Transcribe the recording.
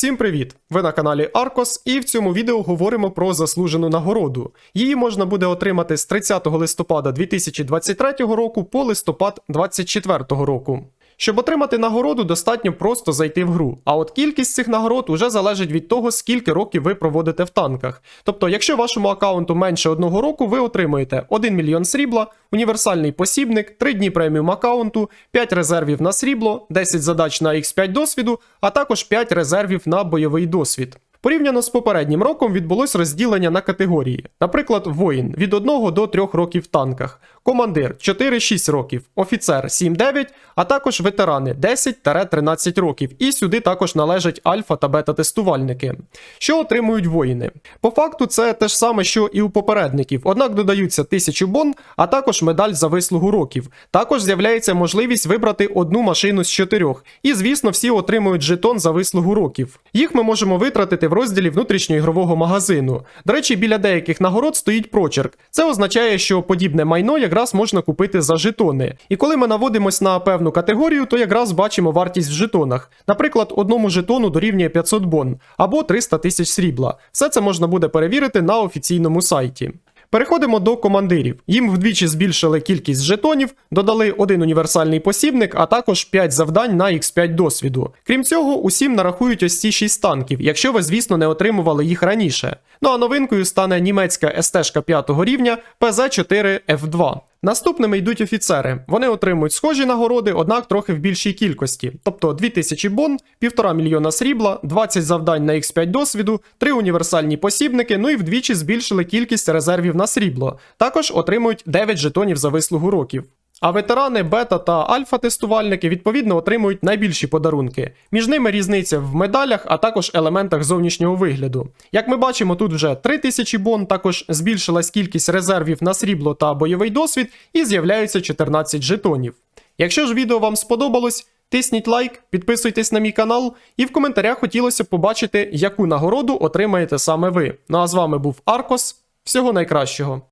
Всім привіт! Ви на каналі Аркос, і в цьому відео говоримо про заслужену нагороду. Її можна буде отримати з 30 листопада 2023 року по листопад 2024 року. Щоб отримати нагороду, достатньо просто зайти в гру. А от кількість цих нагород уже залежить від того, скільки років ви проводите в танках. Тобто, якщо вашому аккаунту менше одного року, ви отримуєте 1 мільйон срібла, універсальний посібник, 3 дні преміум аккаунту, 5 резервів на срібло, 10 задач на X5 досвіду, а також 5 резервів на бойовий досвід. Порівняно з попереднім роком відбулось розділення на категорії. Наприклад, воїн від 1 до 3 років в танках, командир 4-6 років, офіцер 7-9, а також ветерани 10-13 років. І сюди також належать альфа та бета-тестувальники. Що отримують воїни? По факту це те ж саме, що і у попередників, однак додаються 1000 бон, а також медаль за вислугу років. Також з'являється можливість вибрати одну машину з чотирьох. І, звісно, всі отримують жетон за вислугу років. Їх ми можемо витратити в розділі внутрішньоігрового магазину. До речі, біля деяких нагород стоїть прочерк. Це означає, що подібне майно якраз можна купити за жетони. І коли ми наводимось на певну категорію, то якраз бачимо вартість в жетонах. Наприклад, одному жетону дорівнює 500 бон або 300 тисяч срібла. Все це можна буде перевірити на офіційному сайті. Переходимо до командирів. Їм вдвічі збільшили кількість жетонів, додали один універсальний посібник, а також 5 завдань на X5 досвіду. Крім цього, усім нарахують ось ці 6 танків, якщо ви, звісно, не отримували їх раніше. Ну а новинкою стане німецька СТ 5 рівня ПЗ-4Ф2. Наступними йдуть офіцери. Вони отримують схожі нагороди, однак трохи в більшій кількості. Тобто 2000 бон, 1,5 мільйона срібла, 20 завдань на X5 досвіду, 3 універсальні посібники, ну і вдвічі збільшили кількість резервів на срібло. Також отримують 9 жетонів за вислугу років. А ветерани, бета та альфа-тестувальники відповідно отримують найбільші подарунки. Між ними різниця в медалях, а також елементах зовнішнього вигляду. Як ми бачимо, тут вже 3000 бон, також збільшилась кількість резервів на срібло та бойовий досвід, і з'являються 14 жетонів. Якщо ж відео вам сподобалось, тисніть лайк, підписуйтесь на мій канал, і в коментарях хотілося б побачити, яку нагороду отримаєте саме ви. Ну а з вами був Аркос. Всього найкращого.